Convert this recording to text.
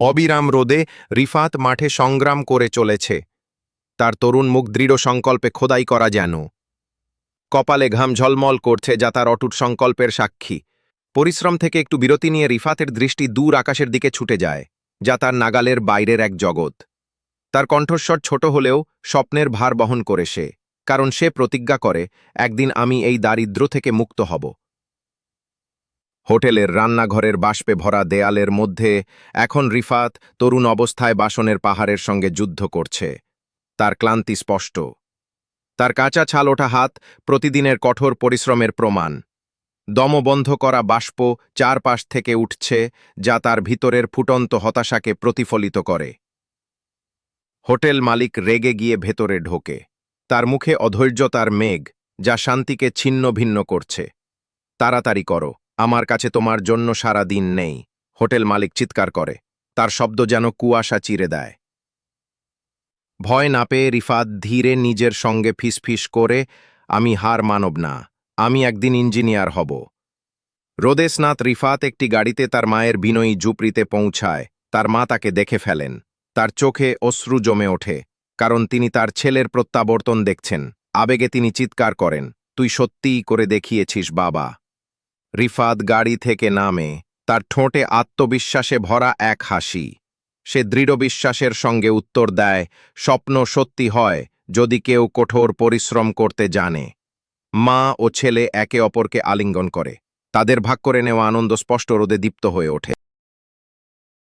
অবিরাম রোদে রিফাত মাঠে সংগ্রাম করে চলেছে। তার তরুণ মুখ দৃঢ় সংকল্পে খোদাই করা যেন। কপালে ঘাম ঝলমল করছে যা তার অটুট সংকল্পের সাক্ষী। পরিশ্রম থেকে একটু বিরতি নিয়ে রিফাতের দৃষ্টি দূর আকাশের দিকে ছুটে যায়, যা তার নাগালের বাইরের এক জগৎ। তার কণ্ঠস্বর ছোট হলেও স্বপ্নের ভার বহন করে সে, কারণ সে প্রতিজ্ঞা করে, একদিন আমি এই দারিদ্র থেকে মুক্ত হব। হোটেলের রান্নাঘরের বাষ্পে ভরা দেয়ালের মধ্যে এখন রিফাত তরুণ অবস্থায় বাসনের পাহাড়ের সঙ্গে যুদ্ধ করছে। তার ক্লান্তি স্পষ্ট। তার কাঁচা ছাল ওঠা হাত প্রতিদিনের কঠোর পরিশ্রমের প্রমাণ। দমবন্ধ করা বাষ্প চারপাশ থেকে উঠছে, যা তার ভিতরের ফুটন্ত হতাশাকে প্রতিফলিত করে। হোটেল মালিক রেগে গিয়ে ভেতরে ঢোকে। তার মুখে অধৈর্যতার মেঘ, যা শান্তিকে ছিন্ন ভিন্ন করছে। তাড়াতাড়ি করো। আমার কাছে তোমার জন্য সারা দিন নেই। হোটেল মালিক চিৎকার করে। তার শব্দ যেন কুয়াশা চিরে দেয়। ভয় না পেয়ে রিফাত ধীরে নিজের সঙ্গে ফিসফিস করে, আমি হার মানব না, আমি একদিন ইঞ্জিনিয়ার হব। রোদেশনাথ রিফাত একটি গাড়িতে তার মায়ের বিনয়ী জুপড়িতে পৌঁছায়, তার মা তাকে দেখে ফেলেন। তার চোখে অশ্রু জমে ওঠে, কারণ তিনি তার ছেলের প্রত্যাবর্তন দেখছেন। আবেগে তিনি চিৎকার করেন, তুই সত্যিই করে দেখিয়েছিস, বাবা। রিফাত গাড়ি থেকে নামে, তার ঠোঁটে আত্মবিশ্বাসে ভরা এক হাসি। সে দৃঢ় বিশ্বাসের সঙ্গে উত্তর দেয়, স্বপ্ন সত্যি হয় যদি কেউ কঠোর পরিশ্রম করতে জানে। মা ও ছেলে একে অপরকে আলিঙ্গন করে। তাদের ভাগ করে নেওয়া আনন্দ স্পষ্ট রোদে দীপ্ত হয়ে ওঠে।